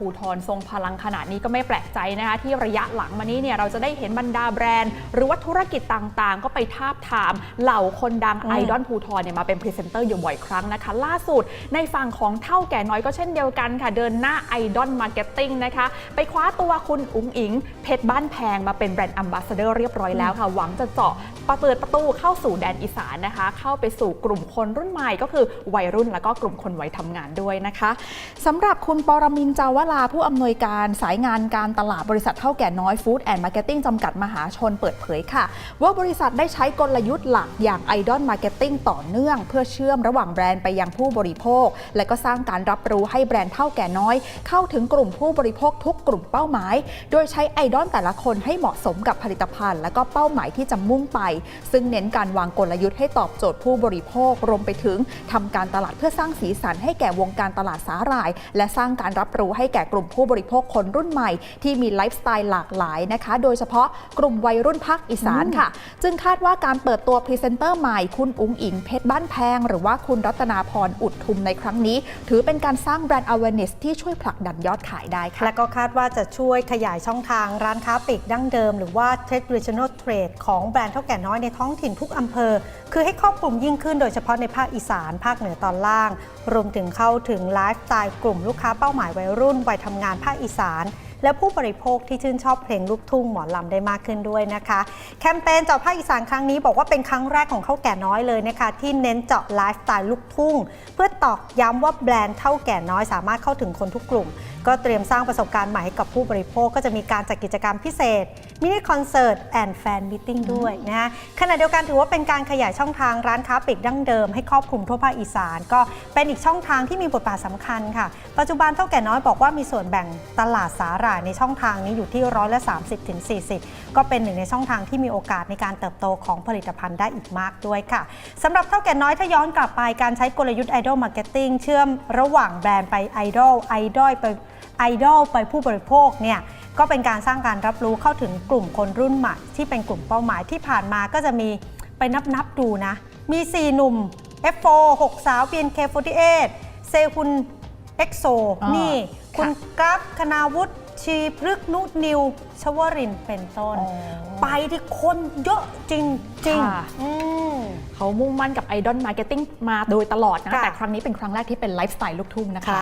ภูทรทรงพลังขนาดนี้ก็ไม่แปลกใจนะคะที่ระยะหลังมานี้เนี่ยเราจะได้เห็นบรรดาแบรนด์ หรือว่าธุรกิจต่างๆ ก็ไปทาบทามเหล่าคนดังอืมไอดอลภูทรเนี่ยมาเป็นพรีเซนเตอร์อยู่บ่อยครั้งนะคะ ล่าสุดในฝั่งของเท่าแก่น้อยก็เช่นเดียวกันค่ะ เดินหน้าไอดอลมาร์เก็ตติ้งนะคะ ไปคว้าตัวคุณอุ๋งอิง เพชรบ้านแพงมาเป็นแบรนด์ a ัมบาสเดอร์เรียบร้อยแล้วค่ะหวังจะเจาะเปิดประตูเข้าสู่แดนอีสานนะคะ เข้าไปสู่กลุ่มคนรุ่นใหม่ก็คือวัยรุ่นแล้วก็กลุ่มคนวัยทำงานด้วยนะคะสำหรับคุณปรมินทร์จาวลาผู้อำนวยการสายงานการตลาดบริษัทเท่าแก่น้อยฟู้ดแอนด์มาร์เก็ตติ้งจำกัดมหาชนเปิดเผยค่ะ ว่าบริษัทได้ใช้กลยุทธ์หลักอย่างไอดอลมาร์เก็ตติ้งต่อเนื่อง เพื่อเชื่อมระหว่างแบรนด์ไปยังผู้บริโภค และก็สร้างการรับรู้ให้แบรนด์เท่าแก่น้อย เข้าถึงกลุ่มผู้บริโภคทุกกลุ่มเป้าหมาย โดยใช้ไอดอลแต่ละคนให้เหมาะสมกับผลิตภัณฑ์ และก็เป้าหมายที่จะมุ่งไป ซึ่งเน้นการวางกลยุทธ์ให้ตอบโจทย์ผู้บริโภครวมไปถึงทำการตลาดเพื่อสร้างสีสันให้แก่วงการตลาดสาหร่าย และสร้างการรับรู้ให้แก่กลุ่มผู้บริโภคคนรุ่นใหม่ ที่มีไลฟ์สไตล์หลากหลายนะคะ โดยเฉพาะกลุ่มวัยรุ่นภาคอีสานค่ะ จึงคาดว่าการเปิดตัวพรีเซนเตอร์ใหม่คุณอุ๋งอิงเพชรบ้านแพง หรือว่าคุณรัตนาพรอุดทุมในครั้งนี้ ถือเป็นการสร้างแบรนด์ awareness ที่ช่วยผลักดันยอดขายได้ค่ะและก็คาดว่าจะช่วยขยายช่องทางร้านค้าปลีกดั้งเดิม หรือว่า traditional trade ของแบรนด์เท่าแก่น้อยในท้องถิ่นทุกอำเภอ คือให้ครอบคลุมยิ่งขึ้นโดยเฉพาะในภาคอีสาน ภาคเหนือตอนล่าง รวมถึงเข้าถึงไลฟ์สไตล์กลุ่มลูกค้าเป้าหมายวัยรุ่นวัยทำงานภาคอีสาน และผู้บริโภคที่ชื่นชอบเพลงลูกทุ่งหมอลำได้มากขึ้นด้วยนะคะ แคมเปญเจาะภาคอีสานครั้งนี้บอกว่าเป็นครั้งแรกของข้าวแก่น้อยเลยนะคะที่เน้นเจาะไลฟ์สไตล์ลูกทุ่ง เพื่อตอกย้ำว่าแบรนด์เท่าแก่น้อยสามารถเข้าถึงคนทุกกลุ่ม ก็เตรียมสร้างประสบการณ์ใหม่ให้กับผู้บริโภคก็จะมีการจัดกิจกรรมพิเศษมินิคอนเสิร์ตแอนด์แฟนมิทติ้งด้วยนะฮะขณะเดียวกันถือว่าเป็นการขยายช่องทางร้านค้าปลีกดั้งเดิมให้ครอบคลุมทั่วภาคอีสาน ก็เป็นอีกช่องทางที่มีบทบาทสำคัญค่ะ ปัจจุบันเท่าแก่น้อยบอกว่ามีส่วนแบ่งตลาดสาหร่ายในช่องทางนี้อยู่ที่ร้อยละ30ถึง40ก็เป็นหนึ่งในช่องทางที่มีโอกาสในการเติบโตของผลิตภัณฑ์ได้อีกมากด้วยค่ะสำหรับเท่าแก่น้อยถ้าย้อนกลับไปการใช้กลยุทธ์ไอดอลมาร์เก็ตติ้งเชื่อมระหว่างแบรนด์ไปไอดอลไอดอลไปไอดอลไปผู้บริโภคเนี่ยก็เป็นการสร้างการรับรู้เข้าถึงกลุ่มคนรุ่นใหม่ที่เป็นกลุ่มเป้าหมายที่ผ่านมาก็จะมีไปนับนับๆดูนะ มี 4 หนุ่ม F4 6 สาว BNK48 เซฮุนเอ็กโซอ่านี่นี่ คุณกราฟคณาวุฒิ ชีพฤกษ์นุนิว ชวรินทร์เป็นต้น ไปที่คนเยอะจริงจริงค่ะ ๆอืม เขามุ่งมั่นกับไอดอลมาร์เก็ตติ้งมาโดยตลอดนะ ค่ะ แต่ครั้งนี้เป็นครั้งแรกที่เป็นไลฟ์สไตล์ลูกทุ่งนะคะ